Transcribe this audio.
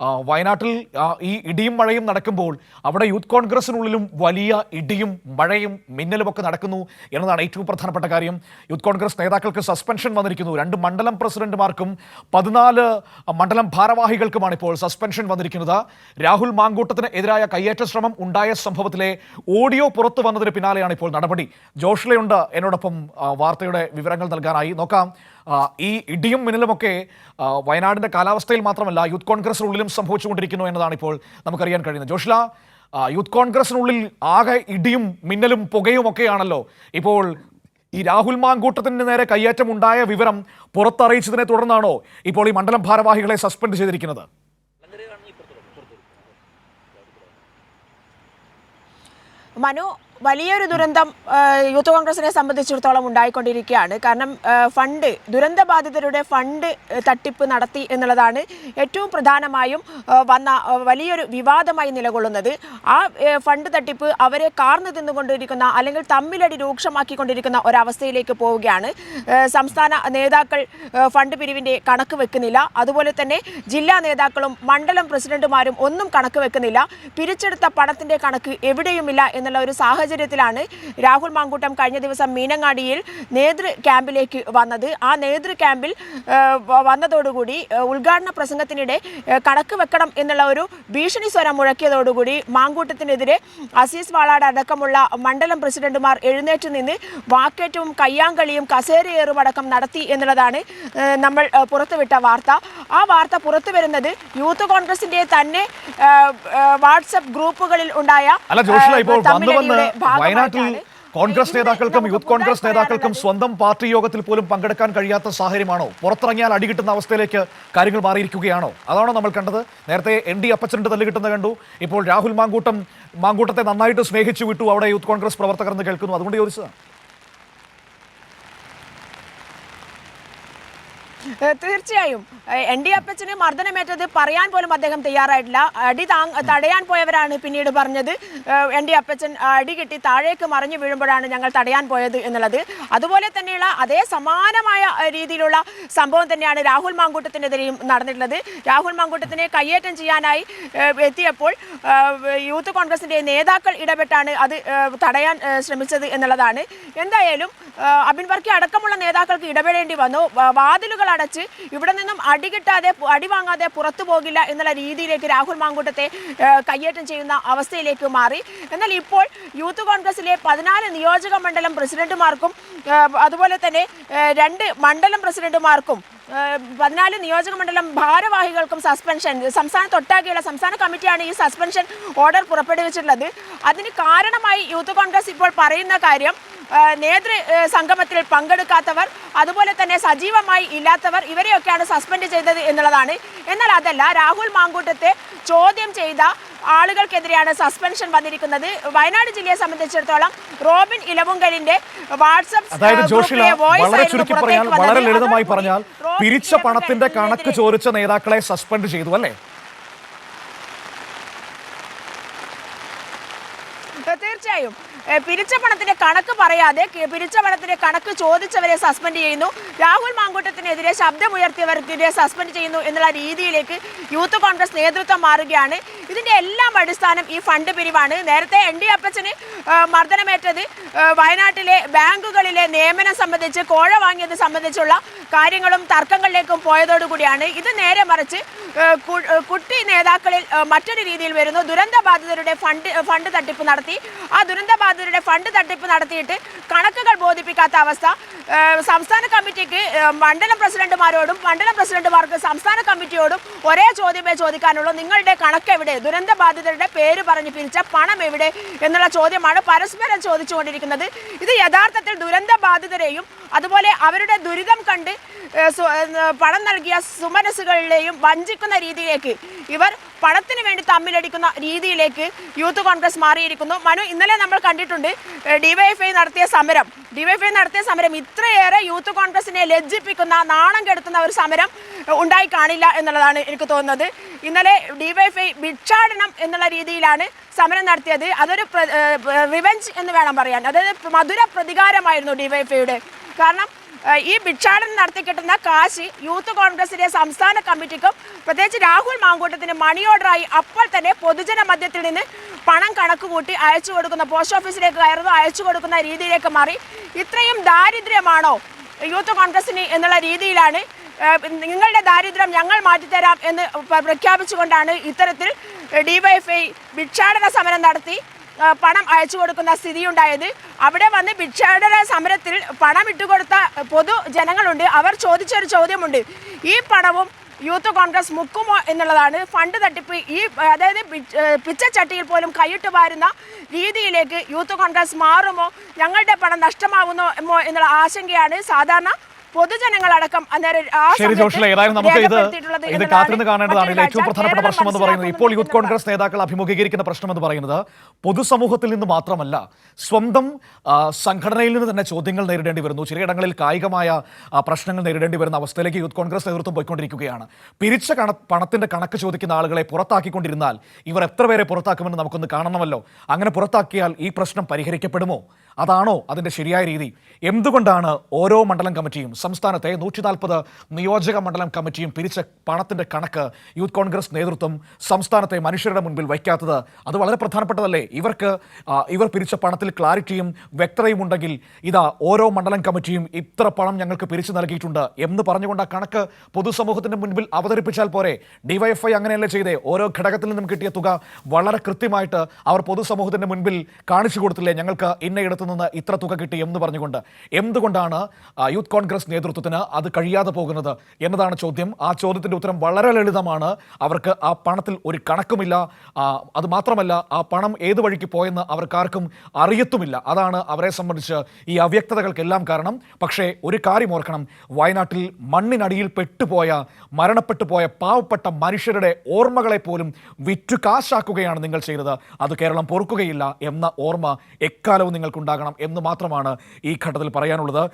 വയനാട്ടിൽ ഈ ഇടിയും മഴയും നടക്കുമ്പോൾ അവിടെ യൂത്ത് കോൺഗ്രസിനുള്ളിലും വലിയ ഇടിയും മഴയും മിന്നലുമൊക്കെ നടക്കുന്നു എന്നതാണ് ഏറ്റവും പ്രധാനപ്പെട്ട കാര്യം. യൂത്ത് കോൺഗ്രസ് നേതാക്കൾക്ക് സസ്പെൻഷൻ വന്നിരിക്കുന്നു. രണ്ട് മണ്ഡലം പ്രസിഡന്റുമാർക്കും പതിനാല് മണ്ഡലം ഭാരവാഹികൾക്കുമാണ് ഇപ്പോൾ സസ്പെൻഷൻ വന്നിരിക്കുന്നത്. രാഹുൽ മാങ്കൂട്ടത്തിന് എതിരായ കയ്യേറ്റ ശ്രമം ഉണ്ടായ സംഭവത്തിലെ ഓഡിയോ പുറത്തു വന്നതിന് പിന്നാലെയാണ് ഇപ്പോൾ നടപടി. ജോഷ്ലയുണ്ട്. എന്നോടൊപ്പം വാർത്തയുടെ വിവരങ്ങൾ നൽകാനായി. നോക്കാം. ഈ ഇടിയും മിന്നലുമൊക്കെ വയനാടിന്റെ കാലാവസ്ഥയിൽ മാത്രമല്ല യൂത്ത് കോൺഗ്രസിനുള്ളിലും സംഭവിച്ചുകൊണ്ടിരിക്കുന്നു എന്നതാണ് ഇപ്പോൾ നമുക്കറിയാൻ കഴിയുന്നത്. ജോഷ്ല യൂത്ത് കോൺഗ്രസിനുള്ളിൽ ആകെ ഇടിയും മിന്നലും പുകയും ഒക്കെയാണല്ലോ. ഇപ്പോൾ ഈ രാഹുൽ മാങ്കൂട്ടത്തിന് നേരെ കയ്യേറ്റം ഉണ്ടായ വിവരം പുറത്തറിയിച്ചതിനെ തുടർന്നാണോ ഇപ്പോൾ ഈ മണ്ഡലം ഭാരവാഹികളെ സസ്പെൻഡ് ചെയ്തിരിക്കുന്നത്? മനു വലിയൊരു ദുരന്തം യൂത്ത് കോൺഗ്രസിനെ സംബന്ധിച്ചിടത്തോളം ഉണ്ടായിക്കൊണ്ടിരിക്കുകയാണ്. കാരണം ഫണ്ട് ദുരന്ത ബാധിതരുടെ ഫണ്ട് തട്ടിപ്പ് നടത്തി എന്നുള്ളതാണ് ഏറ്റവും പ്രധാനമായും വന്ന വലിയൊരു വിവാദമായി നിലകൊള്ളുന്നത്. ആ ഫണ്ട് തട്ടിപ്പ് അവരെ കാർന്നു തിന്നുകൊണ്ടിരിക്കുന്ന അല്ലെങ്കിൽ തമ്മിലടി രൂക്ഷമാക്കിക്കൊണ്ടിരിക്കുന്ന ഒരവസ്ഥയിലേക്ക് പോവുകയാണ്. സംസ്ഥാന നേതാക്കൾ ഫണ്ട് പിരിവിന്റെ കണക്ക് വെക്കുന്നില്ല. അതുപോലെ തന്നെ ജില്ലാ നേതാക്കളും മണ്ഡലം പ്രസിഡന്റുമാരും ഒന്നും കണക്ക് വെക്കുന്നില്ല. പിരിച്ചെടുത്ത പണത്തിന്റെ കണക്ക് എവിടെയുമില്ല എന്നുള്ള ഒരു സാഹചര്യത്തിലാണ് രാഹുൽ മാങ്കൂട്ടം കഴിഞ്ഞ ദിവസം മീനങ്ങാടിയിൽ നേതൃ ക്യാമ്പിലേക്ക് വന്നത്. ആ നേതൃ ക്യാമ്പിൽ വന്നതോടുകൂടി ഉദ്ഘാടന പ്രസംഗത്തിനിടെ കണക്ക് വെക്കണം എന്നുള്ള ഒരു ഭീഷണി സ്വരം മുഴക്കിയതോടുകൂടി മാങ്കൂട്ടത്തിനെതിരെ അസീസ് വാളാട് അടക്കമുള്ള മണ്ഡലം പ്രസിഡന്റുമാർ എഴുന്നേറ്റ് നിന്ന് വാക്കേറ്റവും കയ്യാങ്കളിയും കസേരയേറും അടക്കം നടത്തി എന്നുള്ളതാണ് നമ്മൾ പുറത്തുവിട്ട വാർത്ത. ആ വാർത്ത പുറത്തു വരുന്നത് യൂത്ത് കോൺഗ്രസിന്റെ തന്നെ വാട്സപ്പ് ഗ്രൂപ്പുകളിൽ ഉണ്ടായ വയനാട്ടിൽ കോൺഗ്രസ് നേതാക്കൾക്കും യൂത്ത് കോൺഗ്രസ് നേതാക്കൾക്കും സ്വന്തം പാർട്ടി യോഗത്തിൽ പോലും പങ്കെടുക്കാൻ കഴിയാത്ത സാഹചര്യമാണോ? പുറത്തിറങ്ങിയാൽ അടി കിട്ടുന്ന അവസ്ഥയിലേക്ക് കാര്യങ്ങൾ മാറിയിരിക്കുകയാണോ? അതാണോ നമ്മൾ കണ്ടത്? നേരത്തെ എൻ ഡി അപ്പച്ചന്റെ തല്ല് കിട്ടുന്ന കണ്ടു. ഇപ്പോൾ രാഹുൽ മാങ്കൂട്ടം മാങ്കൂട്ടത്തെ നന്നായിട്ട് സ്നേഹിച്ചു വിട്ടു അവിടെ യൂത്ത് കോൺഗ്രസ് പ്രവർത്തകർ എന്ന് കേൾക്കുന്നു. അതുകൊണ്ട് ചോദിച്ചതാണ്. തീർച്ചയായും. എൻ ഡി അപ്പച്ചന് മർദ്ദനമേറ്റത് പറയാൻ പോലും അദ്ദേഹം തയ്യാറായിട്ടില്ല. അടി തടയാൻ പോയവരാണ് പിന്നീട് പറഞ്ഞത്. എൻ ഡി അപ്പച്ചൻ അടി കിട്ടി താഴേക്ക് മറിഞ്ഞു വീഴുമ്പോഴാണ് ഞങ്ങൾ തടയാൻ പോയത് എന്നുള്ളത്. അതുപോലെ തന്നെയുള്ള അതേ സമാനമായ രീതിയിലുള്ള സംഭവം തന്നെയാണ് രാഹുൽ മാങ്കൂട്ടത്തിനെതിരെയും നടന്നിട്ടുള്ളത്. രാഹുൽ മാങ്കൂട്ടത്തിനെ കയ്യേറ്റം ചെയ്യാനായി എത്തിയപ്പോൾ യൂത്ത് കോൺഗ്രസിന്റെ നേതാക്കൾ ഇടപെട്ടാണ് അത് തടയാൻ ശ്രമിച്ചത് എന്നുള്ളതാണ്. എന്തായാലും അബിൻ വർക്കി അടക്കമുള്ള നേതാക്കൾക്ക് ഇടപെടേണ്ടി വന്നു. വാതിലുകൾ അടച്ച് ഇവിടെ നിന്നും അടി കിട്ടാതെ പു- അടി വാങ്ങാതെ പുറത്തു പോകില്ല എന്നുള്ള രീതിയിലേക്ക് രാഹുൽ മാങ്കൂട്ടത്തെ കയ്യേറ്റം ചെയ്യുന്ന അവസ്ഥയിലേക്ക് മാറി. എന്നാൽ ഇപ്പോൾ യൂത്ത് കോൺഗ്രസിലെ പതിനാല് നിയോജക മണ്ഡലം പ്രസിഡന്റുമാർക്കും അതുപോലെ തന്നെ രണ്ട് മണ്ഡലം പ്രസിഡന്റുമാർക്കും പതിനാല് നിയോജക മണ്ഡലം ഭാരവാഹികൾക്കും സസ്പെൻഷൻ സംസ്ഥാനത്തൊട്ടാകെയുള്ള സംസ്ഥാന കമ്മിറ്റിയാണ് ഈ സസ്പെൻഷൻ ഓർഡർ പുറപ്പെടുവിച്ചിട്ടുള്ളത്. അതിന് കാരണമായി യൂത്ത് കോൺഗ്രസ് ഇപ്പോൾ പറയുന്ന കാര്യം നേതൃ സംഗമത്തിൽ പങ്കെടുക്കാത്തവർ അതുപോലെ തന്നെ സജീവമായി ഇല്ലാത്തവർ ഇവരെയൊക്കെയാണ് സസ്പെൻഡ് ചെയ്തത് എന്നുള്ളതാണ്. എന്നാൽ അതല്ല രാഹുൽ മാങ്കൂട്ടത്തെ ചോദ്യം ചെയ്ത ആളുകൾക്കെതിരെയാണ് സസ്പെൻഷൻ വന്നിരിക്കുന്നത്. വയനാട് ജില്ലയെ സംബന്ധിച്ചിടത്തോളം റോബിൻ ഇലവുങ്കലിന്റെ വാട്സ്ആപ്പ് വളരെ ലളിതമായി പറഞ്ഞാൽ പിരിച്ച പണത്തിന്റെ കണക്ക് ചോദിച്ച നേതാക്കളെ സസ്പെൻഡ് ചെയ്തു അല്ലേ? തീർച്ചയായും. പിരിച്ച പണത്തിന്റെ കണക്ക് പറയാതെ പിരിച്ച പണത്തിന്റെ കണക്ക് ചോദിച്ചവരെ സസ്പെൻഡ് ചെയ്യുന്നു. രാഹുൽ മാങ്കൂട്ടത്തിനെതിരെ ശബ്ദമുയർത്തിയവർക്കെതിരെ സസ്പെൻഡ് ചെയ്യുന്നു എന്നുള്ള രീതിയിലേക്ക് യൂത്ത് കോൺഗ്രസ് നേതൃത്വം മാറുകയാണ്. ഇതിന്റെ എല്ലാം അടിസ്ഥാനം ഈ ഫണ്ട് പിരിവാണ്. നേരത്തെ എൻ ഡി അപ്പച്ചന് മർദ്ദനമേറ്റത് വയനാട്ടിലെ ബാങ്കുകളിലെ നിയമനം സംബന്ധിച്ച് കോഴ വാങ്ങിയത് സംബന്ധിച്ചുള്ള കാര്യങ്ങളും തർക്കങ്ങളിലേക്കും പോയതോടുകൂടിയാണ് ഇത് നേരെ മറിച്ച് കുട്ടി നേതാക്കളിൽ മറ്റൊരു രീതിയിൽ വരുന്നു. ദുരന്ത ബാധിതരുടെ ഫണ്ട് ഫണ്ട് തട്ടിപ്പ് നടത്തി. ആ ദുരന്ത ബാധിതരുടെ ഫണ്ട് തട്ടിപ്പ് നടത്തിയിട്ട് കണക്കുകൾ ബോധിപ്പിക്കാത്ത അവസ്ഥ. സംസ്ഥാന കമ്മിറ്റിക്ക് മണ്ഡലം പ്രസിഡന്റുമാരോടും മണ്ഡലം പ്രസിഡന്റുമാർക്ക് സംസ്ഥാന കമ്മിറ്റിയോടും ഒരേ ചോദ്യമേ ചോദിക്കാനുള്ളൂ. നിങ്ങളുടെ കണക്ക് എവിടെ? ദുരന്ത ബാധിതരുടെ പേര് പറഞ്ഞ് പിരിച്ച പണം എവിടെ? എന്നുള്ള ചോദ്യമാണ് പരസ്പരം ചോദിച്ചുകൊണ്ടിരിക്കുന്നത്. ഇത് യഥാർത്ഥത്തിൽ ദുരന്ത ബാധിതരെയും അതുപോലെ അവരുടെ ദുരിതം കണ്ട് പണം നൽകിയ സുമനസ്സുകളിലെയും വഞ്ചിക്കുന്ന രീതിയിലേക്ക് ഇവർ പണത്തിന് വേണ്ടി തമ്മിലടിക്കുന്ന രീതിയിലേക്ക് യൂത്ത് കോൺഗ്രസ് മാറിയിരിക്കുന്നു. മനു ഇന്നലെ നമ്മൾ കണ്ടിട്ടുണ്ട് ഡിവൈഎഫ്ഐ നടത്തിയ സമരം. ഡിവൈഎഫ്ഐ നടത്തിയ സമരം ഇത്രയേറെ യൂത്ത് കോൺഗ്രസിനെ ലജ്ജിപ്പിക്കുന്ന നാണം കെടുത്തുന്ന ഒരു സമരം ഉണ്ടായി കാണില്ല എന്നുള്ളതാണ് എനിക്ക് തോന്നുന്നത്. ഇന്നലെ ഡിവൈഎഫ്ഐ ഭിക്ഷാടനം എന്നുള്ള രീതിയിലാണ് സമരം നടത്തിയത്. അതൊരു റിവെഞ്ച് എന്ന് വേണം പറയാൻ. അതായത് മധുര പ്രതികാരമായിരുന്നു ഡിവൈഎഫ്ഐയുടെ കാരണം ഈ ഭിക്ഷാടനം നടത്തി കിട്ടുന്ന കാശ് യൂത്ത് കോൺഗ്രസിന്റെ സംസ്ഥാന കമ്മിറ്റിക്കും പ്രത്യേകിച്ച് രാഹുൽ മാങ്കൂട്ടത്തിന് മണി ഓർഡറായി അപ്പോൾ തന്നെ പൊതുജന മധ്യത്തിൽ നിന്ന് പണം കണക്ക് കൂട്ടി അയച്ചു കൊടുക്കുന്ന പോസ്റ്റ് ഓഫീസിലേക്ക് കയറുന്നു അയച്ചു കൊടുക്കുന്ന രീതിയിലേക്ക് മാറി. ഇത്രയും ദാരിദ്ര്യമാണോ യൂത്ത് കോൺഗ്രസിന് എന്നുള്ള രീതിയിലാണ് നിങ്ങളുടെ ദാരിദ്ര്യം ഞങ്ങൾ മാറ്റിത്തരാം എന്ന് പ്രഖ്യാപിച്ചുകൊണ്ടാണ് ഇത്തരത്തിൽ ഡിവൈഎഫ്ഐ ഭിക്ഷാടന സമരം നടത്തി പണം അയച്ചു കൊടുക്കുന്ന സ്ഥിതിയുണ്ടായത്. അവിടെ വന്ന് ഭിക്ഷാടന സമരത്തിൽ പണം ഇട്ടുകൊടുത്ത പൊതു ജനങ്ങളുണ്ട്. അവർ ചോദിച്ചൊരു ചോദ്യമുണ്ട്. ഈ പണവും യൂത്ത് കോൺഗ്രസ് മുക്കുമോ എന്നുള്ളതാണ് ഫണ്ട് തട്ടിപ്പ് ഈ അതായത് പിച്ചച്ചട്ടിയിൽ പോലും കൈയിട്ട് വാരുന്ന രീതിയിലേക്ക് യൂത്ത് കോൺഗ്രസ് മാറുമോ? ഞങ്ങളുടെ പണം നഷ്ടമാകുന്നോ എന്നുള്ള ആശങ്കയാണ് സാധാരണ പൊതുജനങ്ങളടക്കം അന്നേരം ആ ശരി സമയത്ത് ജോഷില ഏതായാലും നമുക്ക് ഇത് ഇത് കാത്തിരുന്ന് കാണേണ്ടതാണ് ഏറ്റവും പ്രധാനപ്പെട്ട പ്രശ്നം എന്ന് പറയുന്നത് ഇപ്പോൾ യൂത്ത് കോൺഗ്രസ് നേതാക്കൾ അഭിമുഖീകരിക്കുന്ന പ്രശ്നം എന്ന് പറയുന്നത് പൊതുസമൂഹത്തിൽ നിന്ന് മാത്രമല്ല സ്വന്തം സംഘടനയിൽ നിന്ന് തന്നെ ചോദ്യങ്ങൾ നേരിടേണ്ടി വരുന്നു. ചിലയിടങ്ങളിൽ കായികമായ പ്രശ്നങ്ങൾ നേരിടേണ്ടി വരുന്ന അവസ്ഥയിലേക്ക് യൂത്ത് കോൺഗ്രസ് നേതൃത്വം പോയിക്കൊണ്ടിരിക്കുകയാണ്. പിരിച്ച കണ പണത്തിന്റെ കണക്ക് ചോദിക്കുന്ന ആളുകളെ പുറത്താക്കിക്കൊണ്ടിരുന്നാൽ ഇവർ എത്ര പേരെ പുറത്താക്കുമെന്ന് നമുക്കൊന്ന് കാണണമല്ലോ. അങ്ങനെ പുറത്താക്കിയാൽ ഈ പ്രശ്നം പരിഹരിക്കപ്പെടുമോ? അതാണോ അതിന്റെ ശരിയായ രീതി? എന്തുകൊണ്ടാണ് ഓരോ മണ്ഡലം കമ്മിറ്റിയും സംസ്ഥാനത്തെ നൂറ്റി നാൽപ്പത് നിയോജക മണ്ഡലം കമ്മിറ്റിയും പിരിച്ച പണത്തിന്റെ കണക്ക് യൂത്ത് കോൺഗ്രസ് നേതൃത്വം സംസ്ഥാനത്തെ മനുഷ്യരുടെ മുൻപിൽ വയ്ക്കാത്തത്. അത് വളരെ പ്രധാനപ്പെട്ടതല്ലേ? ഇവർക്ക് ഇവർ പിരിച്ച പണത്തിൽ ക്ലാരിറ്റിയും വ്യക്തതയും ഉണ്ടെങ്കിൽ ഇതാ ഓരോ മണ്ഡലം കമ്മിറ്റിയും ഇത്ര പണം ഞങ്ങൾക്ക് പിരിച്ചു നൽകിയിട്ടുണ്ട് എന്ന് പറഞ്ഞുകൊണ്ട് ആ കണക്ക് പൊതുസമൂഹത്തിന്റെ മുൻപിൽ അവതരിപ്പിച്ചാൽ പോരെ? ഡിവൈഎഫ്ഐ അങ്ങനെയല്ലേ ചെയ്തേ? ഓരോ ഘടകത്തിൽ നിന്നും കിട്ടിയ തുക വളരെ കൃത്യമായിട്ട് അവർ പൊതുസമൂഹത്തിന്റെ മുൻപിൽ കാണിച്ചു കൊടുത്തില്ലേ? ഞങ്ങൾക്ക് ഇന്നയിടത്തു നിന്ന് ഇത്ര തുക കിട്ടി എന്ന് പറഞ്ഞുകൊണ്ട്. എന്തുകൊണ്ടാണ് യൂത്ത് കോൺഗ്രസ് നേതൃത്വത്തിന് അത് കഴിയാതെ പോകുന്നത് എന്നതാണ് ചോദ്യം. ആ ചോദ്യത്തിന്റെ ഉത്തരം വളരെ ലളിതമാണ്. അവർക്ക് ആ പണത്തിൽ ഒരു കണക്കുമില്ല. അത് മാത്രമല്ല ആ പണം ഏത് വഴിക്ക് പോയെന്ന് അവർക്കാർക്കും അറിയത്തുമില്ല. അതാണ് അവരെ സംബന്ധിച്ച് ഈ അവ്യക്തതകൾക്കെല്ലാം കാരണം. പക്ഷേ ഒരു കാര്യം ഓർക്കണം. വയനാട്ടിൽ മണ്ണിനടിയിൽ പെട്ടുപോയ മരണപ്പെട്ടു പോയ പാവപ്പെട്ട മനുഷ്യരുടെ ഓർമ്മകളെ പോലും വിറ്റു കാശാക്കുകയാണ് നിങ്ങൾ ചെയ്തത്. അത് കേരളം പൊറുക്കുകയില്ല എന്ന ഓർമ്മ എക്കാലവും നിങ്ങൾക്കുണ്ടാകണം എന്ന് മാത്രമാണ് ഈ ഘട്ടത്തിൽ പറയാനുള്ളത്.